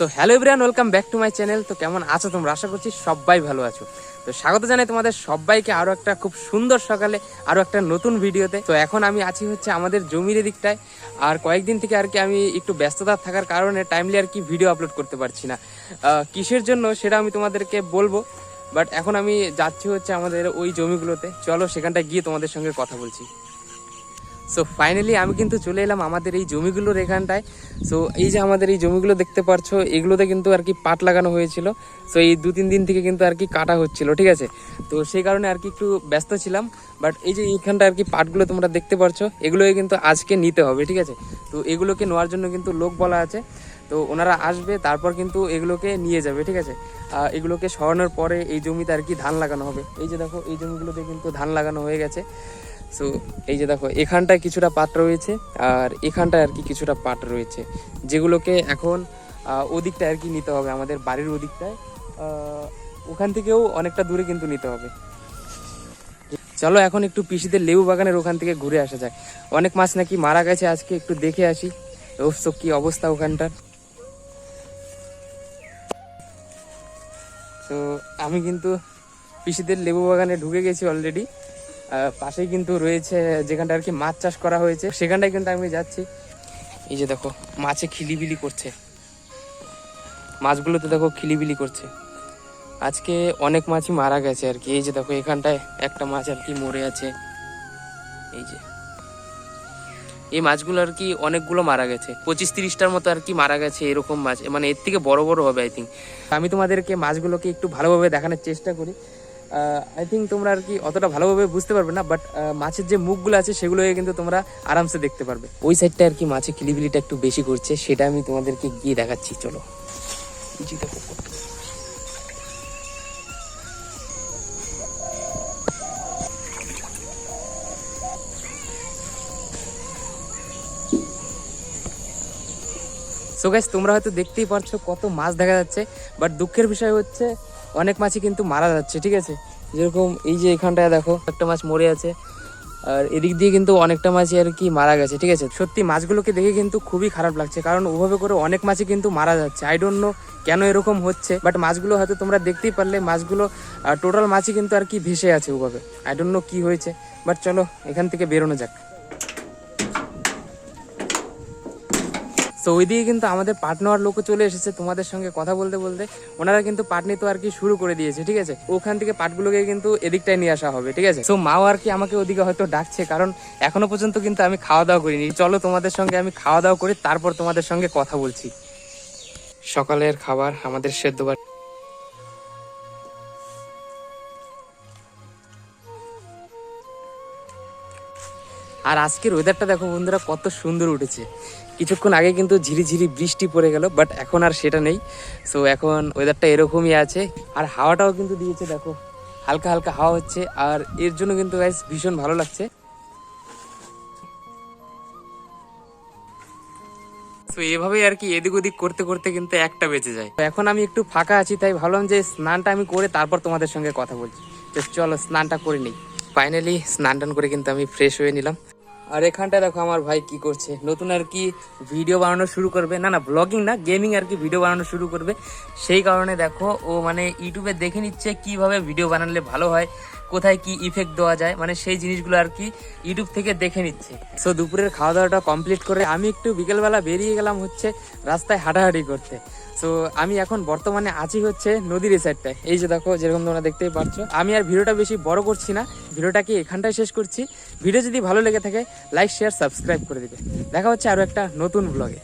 So hello everyone welcome back to my channel তো কেমন আছো তোমরা? আশা করছি সবাই ভালো আছো। তো স্বাগত জানাই তোমাদের সবাইকে আরও একটা খুব সুন্দর সকালে, আরও একটা নতুন ভিডিওতে। তো এখন আমি আছি হচ্ছে আমাদের জমির দিকটায় আর কয়েকদিন থেকে আর কি আমি একটু ব্যস্ততা থাকার কারণে টাইমলি আর কি ভিডিও আপলোড করতে পারছি না। কিসের জন্য সেটা আমি তোমাদেরকে বলব। বাট এখন আমি যাচ্ছি হচ্ছে আমাদের ওই জমিগুলোতে। চলো সেখানটায় গিয়ে তোমাদের সঙ্গে কথা বলছি। সো ফাইনালি আমি কিন্তু চলে এলাম আমাদের এই জমিগুলোর এখানটায়। সো এই যে আমাদের এই জমিগুলো দেখতে পাচ্ছ এগুলোতে কিন্তু আর কি পাট লাগানো হয়েছিল। সো এই দু তিন দিন থেকে কিন্তু আর কি কাটা হচ্ছিল, ঠিক আছে? তো সেই কারণে আর কি একটু ব্যস্ত ছিলাম। বাট এই যে এইখানটা আর কি পাটগুলো তোমরা দেখতে পাচ্ছ এগুলোকে কিন্তু আজকে নিতে হবে, ঠিক আছে? তো এগুলোকে নেওয়ার জন্য কিন্তু লোক বলা আছে। তো ওনারা আসবে, তারপর কিন্তু এগুলোকে নিয়ে যাবে, ঠিক আছে? এগুলোকে সরানোর পরে এই জমিতে আর কি ধান লাগানো হবে। এই যে দেখো, এই জমিগুলোতে কিন্তু ধান লাগানো হয়ে গেছে। সো এই যে দেখো, এখানটায় কিছুটা পাট রয়েছে আর এখানটায় আর কি কিছুটা পাট রয়েছে, যেগুলোকে এখন ওদিকটায় আর কি নিতে হবে, আমাদের বাড়ির ওদিকটায়। ওখান থেকেও অনেকটা দূরে কিন্তু নিতে হবে। চলো এখন একটু পিসিদের লেবু বাগানের ওখান থেকে ঘুরে আসা যায় অনেক মাছ নাকি মারা গেছে আজকে, একটু দেখে আসি। অবশ্য কি অবস্থা ওখানটার। তো, আমি কিন্তু পিসিদের লেবু বাগানে ঢুকে গেছি অলরেডি পাশেই কিন্তু রয়েছে যেখানটা আর কি মাছ চাষ করা হয়েছে। সেখানটায় কিন্তু আমি যাচ্ছি। এই যে দেখো, মাছে খিলিবিলি করছে। মাছগুলোতে দেখো খিলিবিলি করছে। আজকে অনেক মাছই মারা গেছে আর কি। এই যে দেখো, এখানটায় একটা মাছ আর কি মরে আছে। এই যে। এই মাছগুলো আর কি অনেকগুলো মারা গেছে। পঁচিশ তিরিশটার মতো আর কি মারা গেছে এরকম মাছ। মানে এর থেকে বড় বড় হবে আই থিঙ্ক আমি তোমাদেরকে মাছগুলোকে একটু ভালোভাবে দেখানোর চেষ্টা করি। আই থিঙ্ক তোমরা আর কি অতটা ভালোভাবে বুঝতে পারবে না বাট মাছের যে মুখগুলো আছে সেগুলোকে কিন্তু তোমরা আরামসে দেখতে পারবে। ওই সাইডটা আর কি মাছের কিলিবিলিটা একটু বেশি করছে, সেটা আমি তোমাদেরকে গিয়ে দেখাচ্ছি, চলো। সো গাইস তোমরা হয়তো দেখতেই পারছ কত মাছ দেখা যাচ্ছে বাট দুঃখের বিষয় হচ্ছে অনেক মাছই কিন্তু মারা যাচ্ছে, ঠিক আছে? যেরকম এই যে এখানটায় দেখো, একটা মাছ মরে আছে, আর এদিক দিয়ে কিন্তু অনেকটা মাছই আর কি মারা গেছে, ঠিক আছে? সত্যি মাছগুলোকে দেখে কিন্তু খুবই খারাপ লাগছে, কারণ ওভাবে করে অনেক মাছই কিন্তু মারা যাচ্ছে। আই ডোন্ট নো কেন এরকম হচ্ছে বাট মাছগুলো হয়তো তোমরা দেখতেই পারলে, মাছগুলো টোটাল মাছই কিন্তু আর কি ভেসে আছে ওভাবে। আই ডোন্ট নো কি হয়েছে বাট চলো এখান থেকে বেরোনো যাক। তো ওইদিকে কিন্তু আমাদের পাট নেওয়ার লোকও চলে এসেছে তোমাদের সঙ্গে কথা বলতে বলতে। ওনারা কিন্তু পাট নিতে আর কি শুরু করে দিয়েছে, ঠিক আছে? ওখান থেকে পাটগুলোকে কিন্তু এদিকটায় নিয়ে আসা হবে, ঠিক আছে? সো মাও আর কি আমাকে ওদিকে হয়তো ডাকছে, কারণ এখনও পর্যন্ত কিন্তু আমি খাওয়া দাওয়া করিনি। চলো তোমাদের সঙ্গে আমি খাওয়া দাওয়া করি তারপর তোমাদের সঙ্গে কথা বলছি। সকালের খাবার, আমাদের সেদ্ধ আর আজকের ওয়েদারটা দেখো বন্ধুরা, কত সুন্দর উঠেছে। কিছুক্ষণ আগে কিন্তু ঝিরিঝিরি বৃষ্টি পড়ে গেল বাট এখন আর সেটা নেই। সো এখন ওয়েদারটা এরকমই আছে। আর হাওয়াটাও কিন্তু দিয়েছে, দেখো। হালকা হালকা হাওয়া হচ্ছে, আর এর জন্য কিন্তু গাইস ভীষণ ভালো লাগছে। তো এভাবেই আর কি এদিক ওদিক করতে করতে কিন্তু একটা বেঁচে যায়। তো এখন আমি একটু ফাঁকা আছি, তাই ভাবলাম যে স্নানটা আমি করে তারপর তোমাদের সঙ্গে কথা বলছি। তো চলো, স্নানটা করে নিই। ফাইনালি স্নান টান করে কিন্তু আমি ফ্রেশ হয়ে নিলাম। আর এখানটা দেখো আমার ভাই কি করছে। নতুন আর কি ভিডিও বানানো শুরু করবে। না না ব্লগিং না গেমিং আর কি ভিডিও বানানো শুরু করবে। সেই কারণে দেখো, ও মানে ইউটিউবে দেখে নিচ্ছে কীভাবে ভিডিও বানালে ভালো হয়। কোথায় কি ইফেক্ট দেওয়া যায় মানে সেই জিনিসগুলো আর কি ইউটিউব থেকে দেখে নিচ্ছে। সো দুপুরের খাওয়া দাওয়াটা কমপ্লিট করে আমি একটু বিকেলবেলা বেরিয়ে গেলাম হচ্ছে রাস্তায় হাঁটাহাঁটি করতে। সো আমি এখন বর্তমানে আছি হচ্ছে নদীর সাইডটায় এই যে দেখো, যেরকম তোমরা দেখতেই পাচ্ছ। আমি আর ভিডিওটা বেশি বড় করছি না ভিডিওটাকে এখানটায় শেষ করছি। ভিডিও যদি ভালো লেগে থাকে লাইক শেয়ার সাবস্ক্রাইব করে দিবে। দেখা হচ্ছে আরও একটা নতুন ব্লগে